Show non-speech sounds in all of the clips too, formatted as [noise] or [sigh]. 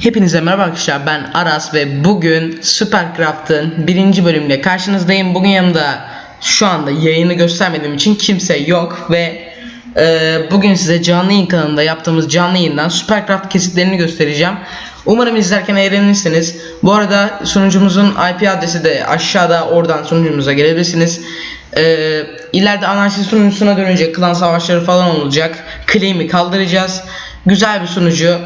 Hepinize merhaba arkadaşlar ben Aras ve bugün Supercraft'ın birinci bölümüyle karşınızdayım. Bugün yanımda şu anda yayını göstermediğim için kimse yok ve e, bugün size canlı yayın kanalında yaptığımız canlı yayından Supercraft kesitlerini göstereceğim. Umarım izlerken eğlenirsiniz. Bu arada sunucumuzun IP adresi de aşağıda oradan sunucumuza gelebilirsiniz. E, ileride anarşist sunucusuna dönünce klan savaşları falan olacak. Claim'i kaldıracağız. Güzel bir sunucu.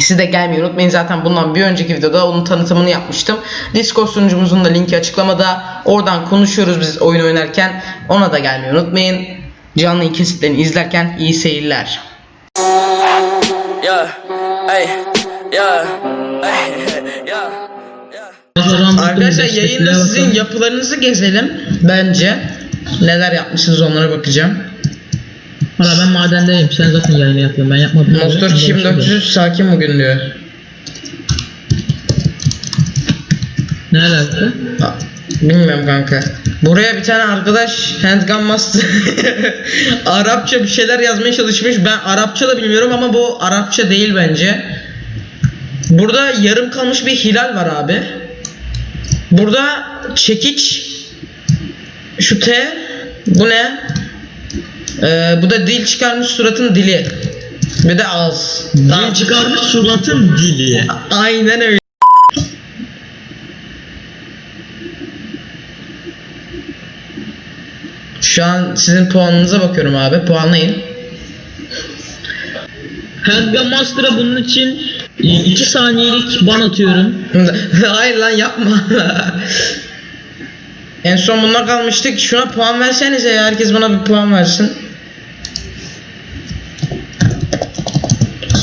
Siz de gelmeyi unutmayın zaten bundan bir önceki videoda onun tanıtımını yapmıştım. Discord sunucumuzun da linki açıklamada. Oradan konuşuyoruz biz oyun oynarken. Ona da gelmeyi unutmayın. Canlı kesitlerini izlerken iyi seyirler. Yeah, hey, yeah, hey, yeah. Arkadaşlar yayında sizin yapılarınızı gezelim bence. Neler yapmışsınız onlara bakacağım. Valla ben madendeyim. Sen zaten yayını yapıyorsun. Ben yapmadım. Monster 2400 sakin bugün diyor. Ne alaka? Ha, Bilmiyorum kanka. Buraya bir tane arkadaş Handgun Master [laughs] Arapça bir şeyler yazmaya çalışmış. Ben Arapça da bilmiyorum ama bu Arapça değil bence. Burada yarım kalmış bir hilal var abi. Burada çekiç şu T bu ne? Ee, bu da dil çıkarmış suratın dili. Bir de ağız. Dil çıkarmış suratın dili. Aynen öyle. Şu an sizin puanınıza bakıyorum abi. Puanlayın. Handgun Master'a bunun için 2 saniyelik ban atıyorum. [laughs] Hayır lan yapma. [laughs] en son bununla kalmıştık. Şuna puan versenize ya. Herkes bana bir puan versin.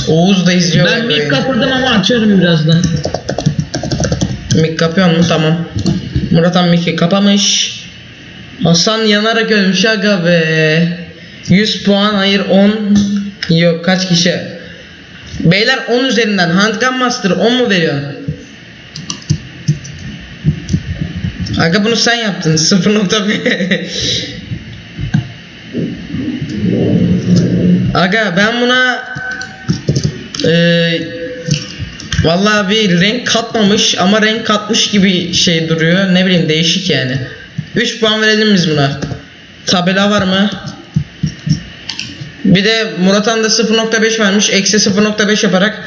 Oğuz da izliyor. Ben burayı. bir kapırdım ama açarım birazdan. Mik kapıyor mu? Tamam. Murat Han Mik'i kapamış. Hasan yanarak ölmüş aga be. 100 puan hayır 10 yok kaç kişi? Beyler 10 üzerinden Handgun Master 10 mu veriyorsun? Aga bunu sen yaptın [laughs] 0.1 Aga ben buna eee Vallahi bir renk katmamış ama renk katmış gibi şey duruyor. Ne bileyim değişik yani. 3 puan verelim biz buna. Tabela var mı? Bir de Muratan da 0.5 vermiş. Eksi 0.5 yaparak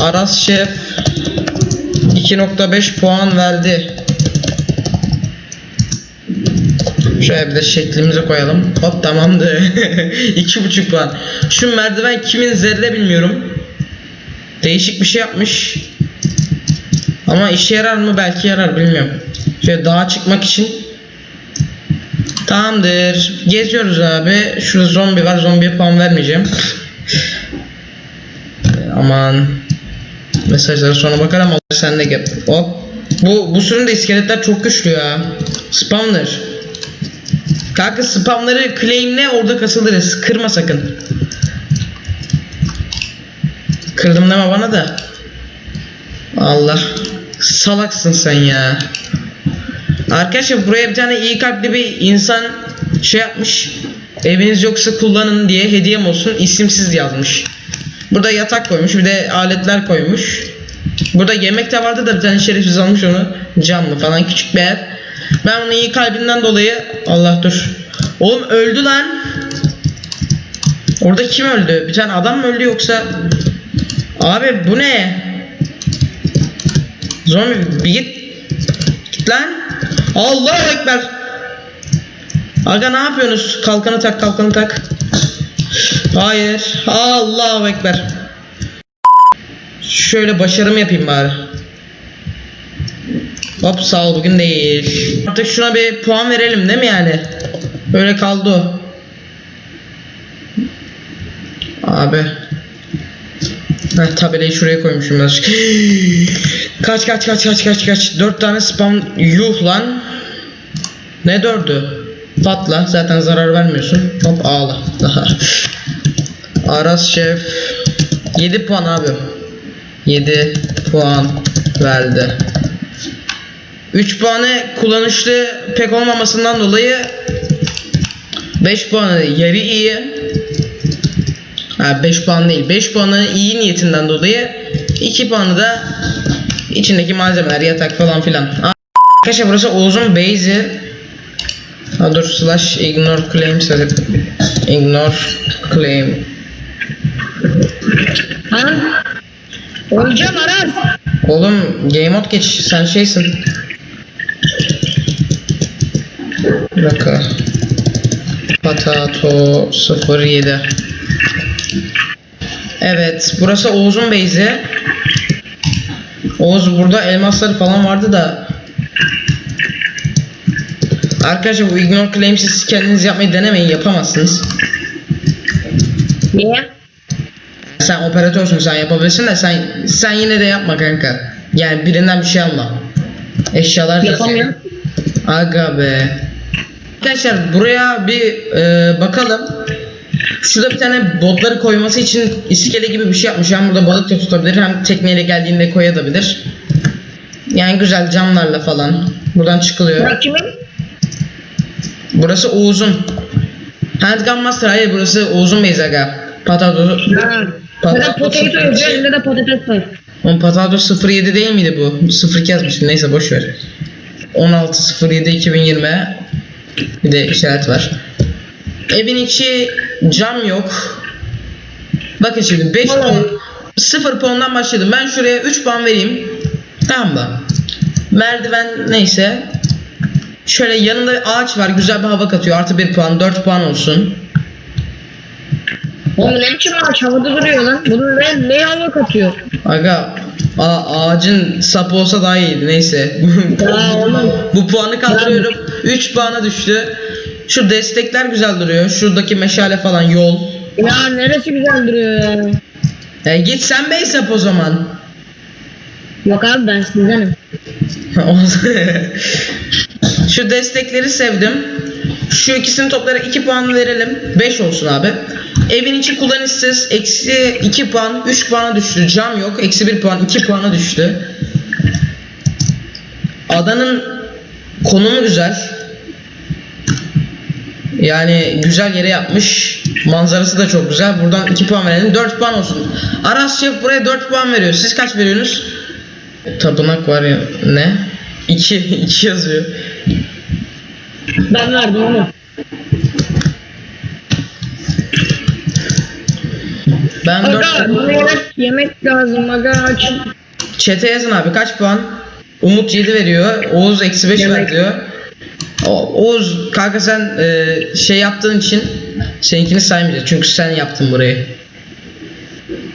Aras Şef 2.5 puan verdi. Şöyle bir de şeklimizi koyalım. Hop tamamdır. [laughs] 2.5 puan. Şu merdiven kimin zerre bilmiyorum. Değişik bir şey yapmış. Ama işe yarar mı? Belki yarar bilmiyorum. Şöyle dağa çıkmak için. Tamamdır. Geziyoruz abi. Şurada zombi var. Zombiye puan vermeyeceğim. Aman. Mesajlara sonra bakarım ama sen de gel. Hop. Bu, bu sürümde iskeletler çok güçlü ya. Spawner. Kanka spamları claimle orada kasılırız. Kırma sakın. Kırdım deme bana da. Allah. Salaksın sen ya. Arkadaşlar buraya bir tane iyi kalpli bir insan şey yapmış. Eviniz yoksa kullanın diye hediyem olsun isimsiz yazmış. Burada yatak koymuş bir de aletler koymuş. Burada yemek de vardı da bir tane şerefsiz almış onu. Camlı falan küçük bir ev. Ben bunu iyi kalbinden dolayı Allah dur. Oğlum öldü lan. Orada kim öldü? Bir tane adam mı öldü yoksa Abi bu ne? Zombi bir git. Git lan. Allahu Ekber. Aga ne yapıyorsunuz? Kalkanı tak kalkanı tak. Hayır. Allahu Ekber. Şöyle başarımı yapayım bari. Hop sağ ol bugün değil. Artık şuna bir puan verelim değil mi yani? Böyle kaldı o. Abi. Heh, tabelayı şuraya koymuşum birazcık. [gasps] kaç kaç kaç kaç kaç kaç. Dört tane spam yuh lan. Ne dördü? Patla zaten zarar vermiyorsun. Hop ağla. Daha. [laughs] Aras Şef 7 puan abi. 7 puan verdi. 3 puanı kullanışlı pek olmamasından dolayı 5 puanı yarı iyi. Ha 5 puan değil. 5 puanı iyi niyetinden dolayı 2 puanı da içindeki malzemeler, yatak falan filan. Aa, Arkadaşlar burası Oğuz'un base'i. Ha dur slash ignore claims hadi. Ignore claim. Ha? Oynayacağım Aras. Oğlum game mode geç sen şeysin. Bir dakika. Patato 07. Evet burası Oğuz'un base'i. Oğuz burada elmasları falan vardı da. Arkadaşlar bu ignore claims'i siz kendiniz yapmayı denemeyin yapamazsınız. Niye? Sen operatörsün sen yapabilirsin de sen sen yine de yapma kanka. Yani birinden bir şey alma. Eşyalar Yapamıyorum. Aga be. Arkadaşlar buraya bir e, bakalım. Şurada bir tane botları koyması için iskele gibi bir şey yapmış. Hem burada balık da tutabilir hem tekneyle geldiğinde koyabilir. Yani güzel camlarla falan. Buradan çıkılıyor. Bırak kimin? Burası Oğuz'un. Handgun Master hayır burası Oğuz'un base aga. Patato. Ha. Patato Neden potato yazıyor, elinde de patates var. Oğlum Patato 07 değil miydi bu? 02 yazmışım neyse boş ver. 16.07 2020 bir de işaret var. Evin içi cam yok. Bakın şimdi 5 Vallahi. puan 0 puandan başladım. Ben şuraya 3 puan vereyim. Tamam mı? Merdiven neyse. Şöyle yanında ağaç var güzel bir hava katıyor. Artı 1 puan 4 puan olsun. Oğlum ne biçim ağaç havada duruyor lan? Bunun ne, ne hava katıyor? Aga a- ağacın sapı olsa daha iyiydi neyse. Ya oğlum. Bu puanı kaldırıyorum. 3 puana düştü. Şu destekler güzel duruyor. Şuradaki meşale falan yol. Ya neresi güzel duruyor ya? E, git sen base yap o zaman. Yok abi ben sizdenim. [laughs] [laughs] Şu destekleri sevdim. Şu ikisini toplara 2 puan verelim. 5 olsun abi. Evin içi kullanışsız. Eksi 2 puan. 3 puana düştü. Cam yok. Eksi 1 puan. 2 puana düştü. Adanın konumu güzel. Yani güzel yere yapmış. Manzarası da çok güzel. Buradan 2 puan verelim. 4 puan olsun. Aras Şef buraya 4 puan veriyor. Siz kaç veriyorsunuz? Tapınak var ya. Ne? 2 2 [laughs] yazıyor. Ben verdim onu. Ben 4 Aga bana yemek, yemek lazım aga. Çete yazın abi kaç puan? Umut 7 veriyor. Oğuz eksi 5 ver diyor. Oğuz kanka sen e, şey yaptığın için seninkini saymayacağız. Çünkü sen yaptın burayı.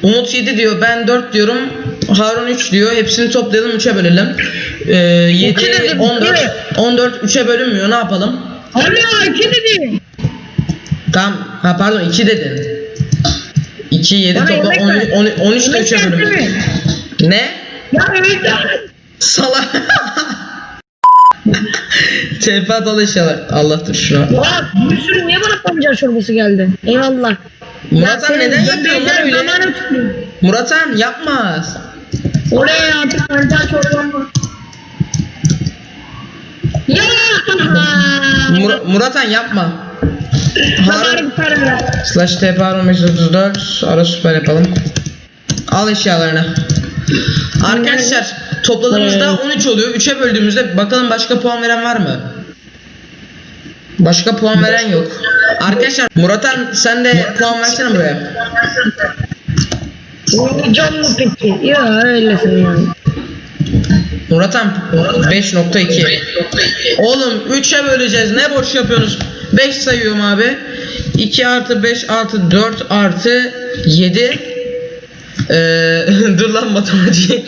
Umut 7 diyor. Ben 4 diyorum. Harun 3 diyor. Hepsini toplayalım 3'e bölelim. E, 7, İki dedim, 14. iki. 14 3'e bölünmüyor. Ne yapalım? Hala iki dedi. Tamam. Ha pardon 2 dedin. 2, 7 Bana topla yemek 10, ver. 10, 13 de Yemek 3'e bölünüyor. versene. Ne? Ya öldü. Salak. [laughs] Atalı inşallah. Allah dur şuna. Ya bir sürü niye bana pancar çorbası geldi? Eyvallah. Murat Han neden yapıyorsun lan öyle? Murat Han yapma. Oraya artık pancar çorbam var. Ya! Mur- Murat Han yapma. Harun slash TP Harun 534 ara süper yapalım. Al eşyalarını. Arkadaşlar topladığımızda 13 oluyor. 3'e böldüğümüzde bakalım başka puan veren var mı? Başka puan veren yok. Arkadaşlar Murat Han sen de puan versene buraya. Oynayacağım mı peki? Ya öylesin yani. Murat Han 5.2 Oğlum 3'e böleceğiz ne boş yapıyorsunuz 5 sayıyorum abi 2 artı 5 artı 4 artı 7 ee, [laughs] Dur lan matematiği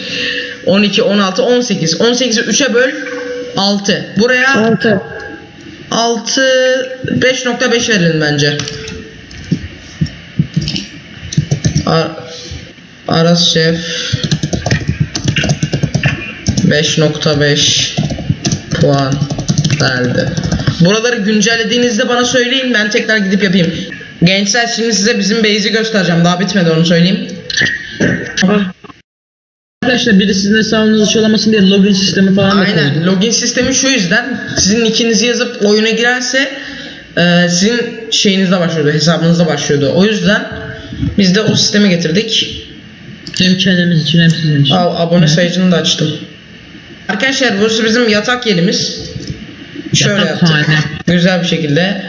12 16 18 18'i 3'e böl 6 Buraya Altı. 6 5.5 verelim bence Ar Aras Şef 5.5 puan verdi. Buraları güncellediğinizde bana söyleyin ben tekrar gidip yapayım. Gençler şimdi size bizim base'i göstereceğim. Daha bitmedi onu söyleyeyim. Arkadaşlar biri sizin hesabınızı çalamasın diye login sistemi falan da Aynen. Login sistemi şu yüzden sizin nickinizi yazıp oyuna girerse e, sizin şeyinizde başlıyordu, hesabınızda başlıyordu. O yüzden biz de o sisteme getirdik. Hem kendimiz için hem sizin için. Al abone sayıcını da açtım. Arkadaşlar burası bizim yatak yerimiz. Şöyle Yatak yaptık. hane. Güzel bir şekilde.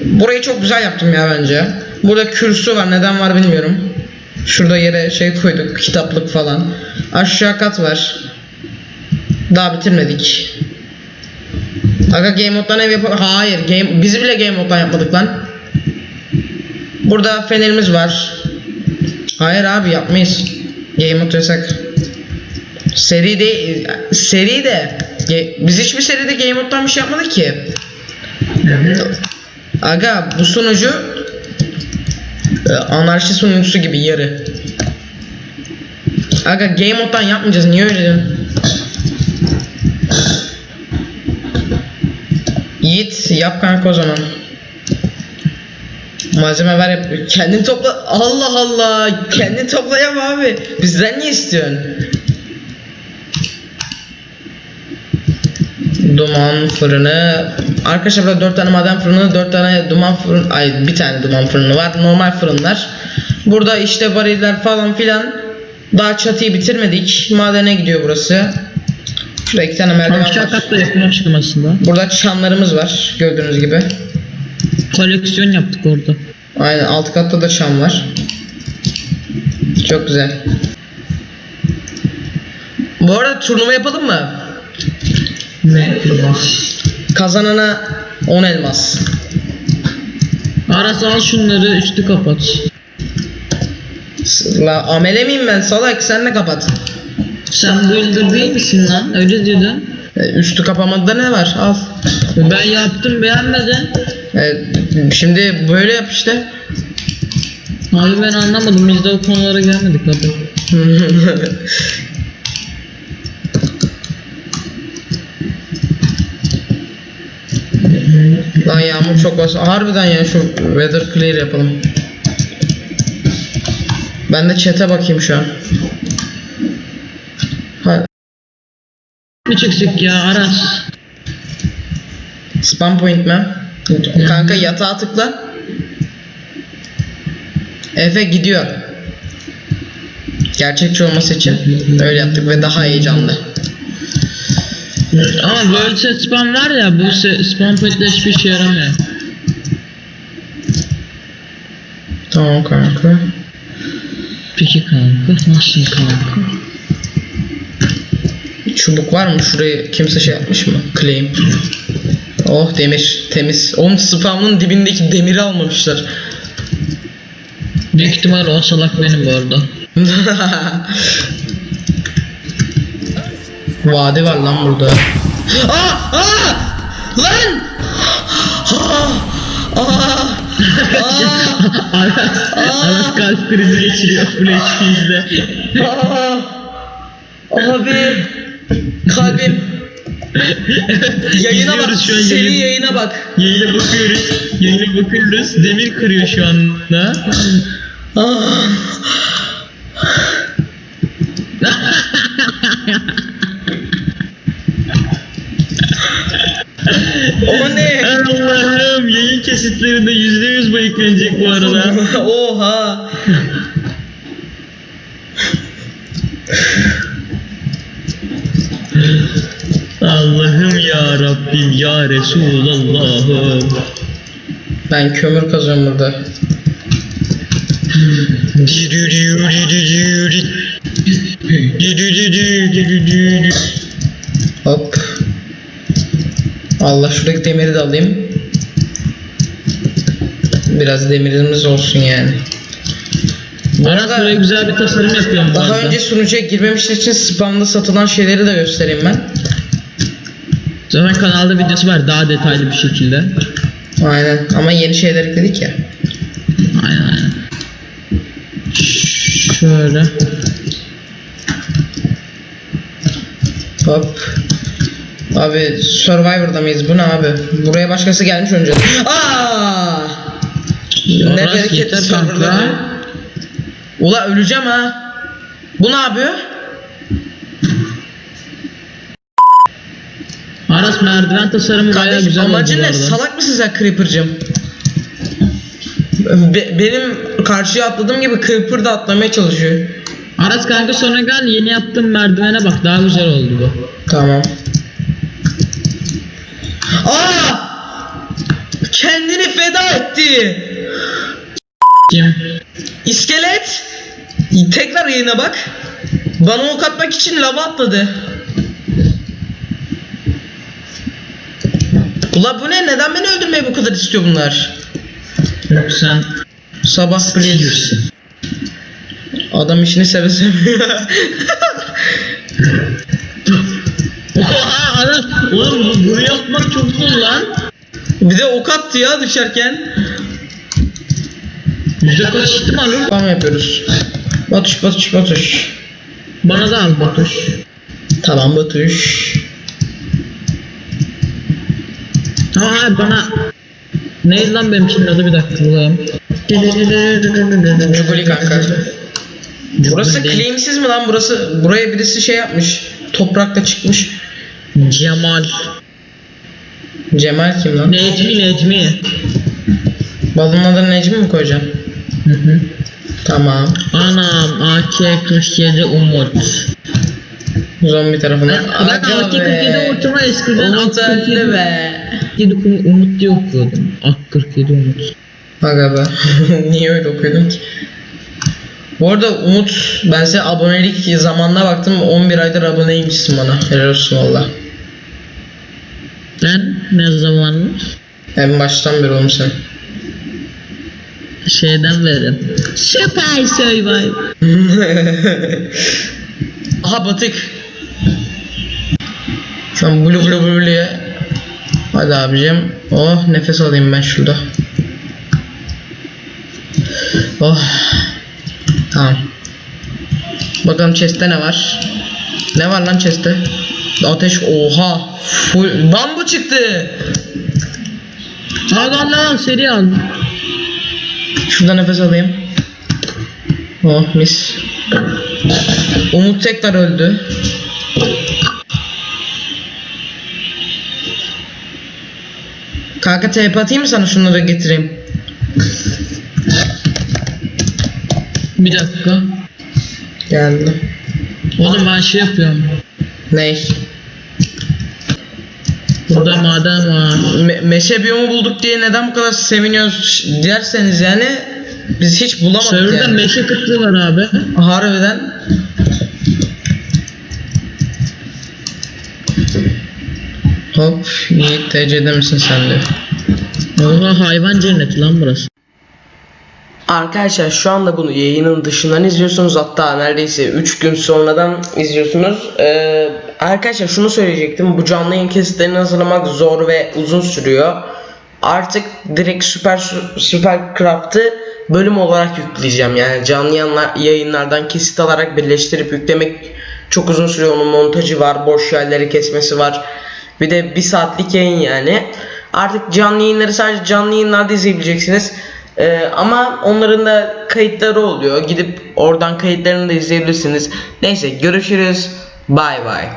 Burayı çok güzel yaptım ya bence. Burada kürsü var. Neden var bilmiyorum. Şurada yere şey koyduk. Kitaplık falan. Aşağı kat var. Daha bitirmedik. Aga game moddan ev yap Hayır. Game biz bile game moddan yapmadık lan. Burada fenerimiz var. Hayır abi yapmayız. Game mod yasak. Seri de seri de biz hiçbir seride game moddan bir şey yapmadık ki. Aga bu sunucu e, anarşi sunucusu gibi yarı. Aga game moddan yapmayacağız niye öyle diyorsun? Yiğit yap kanka o zaman. Malzeme ver yap. Kendin topla. Allah Allah. Kendin topla yap abi. Bizden niye istiyorsun? Duman fırını. Arkadaşlar burada 4 tane maden fırını, 4 tane duman fırın, ay bir tane duman fırını var. Normal fırınlar. Burada işte variller falan filan. Daha çatıyı bitirmedik. Madene gidiyor burası. Şurada iki tane merdiven Aşağı var. katta yapılmıştım aslında. Burada çamlarımız var gördüğünüz gibi. Koleksiyon yaptık orada. Aynen alt katta da çam var. Çok güzel. Bu arada turnuva yapalım mı? Ne? Kazanana 10 elmas. Aras al şunları üstü kapat. La amele miyim ben salak sen ne kapat. Sen bu yıldır değil misin lan? Öyle diyordun. E, Üstü kapamada ne var al. Ben yaptım beğenmedin. E, şimdi böyle yap işte. Abi ben anlamadım biz de o konulara gelmedik abi. [laughs] Lan yağmur çok bas. Harbiden ya şu weather clear yapalım. Ben de chat'e bakayım şu an. Ha, Ne çıkacak ya Aras? spam point mi? Kanka yatağa tıkla. Efe gidiyor. Gerçekçi olması için öyle yaptık ve daha heyecanlı. Ama World Set Spam var ya bu spam pointler hiçbir işe yaramıyor. Tamam kanka. Peki kanka nasıl kanka? Çubuk var mı? Şurayı kimse şey yapmış mı? Claim. Oh demir. Temiz. Oğlum spamın dibindeki demiri almamışlar. Büyük ihtimal o salak benim bu arada. [laughs] Vadi var lan burada. Aa! Aa! Lan! Aa! Aa! Aras, Aras kalp krizi geçiriyor Full izle. Aa! Abi! Kalbim. Yayına bak. Şu an Seri yayın. yayına bak. Yayına bakıyoruz. Yayına bakıyoruz. Demir kırıyor şu anda. Aa! o ne? Allah'ım kesitlerinde %100 bu eklenecek bu arada. [laughs] Oha. Allah'ım ya Rabbim ya Resulallah'ım. Ben kömür kazıyorum burada. Hop. Allah şuradaki demiri de alayım. Biraz demirimiz olsun yani. Aras buraya güzel bir tasarım yapıyorum Daha arada. önce sunucuya girmemişler için spamda satılan şeyleri de göstereyim ben. Zaten kanalda videosu var daha detaylı bir şekilde. Aynen ama yeni şeyler ekledik ya. Aynen aynen. Şöyle. Hop. Abi Survivor'da mıyız? Bu ne abi? Buraya başkası gelmiş önce. Aa! Ne bereketli kanka. Ula öleceğim ha. Bu ne yapıyor? Aras merdiven tasarımı bayağı Kardeşim güzel amacın ne? Salak mısın sen Creeper'cım? Be- benim karşıya atladığım gibi kırpır da atlamaya çalışıyor. Aras kanka sonra gel yeni yaptığım merdivene bak daha güzel oldu bu. Tamam. Aa! Kendini feda etti. Kim? İskelet. Tekrar yayına bak. Bana ok atmak için lava atladı. Ula bu ne? Neden beni öldürmeyi bu kadar istiyor bunlar? Yok sen Sabah Steve'sin. Adam işini seve seve. [laughs] Oha Aras oğlum bu, bunu yapmak çok zor lan. bir de ok attı ya düşerken. Yüzde kaç ihtimal olur? Tamam yapıyoruz. Batuş batuş batuş. Bana da al Batuş. Tamam batuş. Hayır bana Neydi lan benim için adı bir dakika bulayım. Cuguli kanka. Burası claimsiz mi lan burası? Buraya birisi şey yapmış. Toprakla çıkmış. Cemal. Cemal kim lan? Necmi Necmi. Balının adını Necmi mi koyacaksın? Hı hı. Tamam. Anam AK-47 Umut. Zombi tarafına. Ben, ben AK-47 Umut'uma eskiden Umut öldü AK-47 be. Umut, Umut diye okuyordum. AK-47 Umut. Aga be. [laughs] Niye öyle okuyordun ki? Bu arada Umut ben size abonelik zamanına baktım 11 aydır aboneymişsin bana. Helal olsun valla. Ben ne zaman En baştan beri oğlum sen. şeyden beri. Süper Survivor. [laughs] Aha batık. An blu blu blu blu'ya. Hadi abicim. Oh nefes alayım ben şurada. Oh. Tamam. Bakalım chest'te ne var? Ne var lan chest'te? Ateş oha. Full bambu çıktı. Al al seri al. Şurada nefes alayım. Oh mis. Umut tekrar öldü. Kanka TP atayım mı sana şunları getireyim? Bir dakika. Geldi. Oğlum ben şey yapıyorum. Ney? Burada maden var. Me- meşe biyomu bulduk diye neden bu kadar seviniyoruz derseniz yani biz hiç bulamadık Server'da yani. meşe kıtlığı var abi. Harbiden. Hop Yiğit TC'de misin sen de? Oha hayvan cenneti lan burası. Arkadaşlar şu anda bunu yayının dışından izliyorsunuz hatta neredeyse 3 gün sonradan izliyorsunuz. Ee, arkadaşlar şunu söyleyecektim bu canlı yayın kesitlerini hazırlamak zor ve uzun sürüyor. Artık direkt Super Supercraft'ı bölüm olarak yükleyeceğim. Yani canlı yayınlar, yayınlardan kesit alarak birleştirip yüklemek çok uzun sürüyor. Onun montajı var, boş yerleri kesmesi var. Bir de bir saatlik yayın yani. Artık canlı yayınları sadece canlı yayınlarda izleyebileceksiniz. Ee, ama onların da kayıtları oluyor. Gidip oradan kayıtlarını da izleyebilirsiniz. Neyse görüşürüz. Bay bay.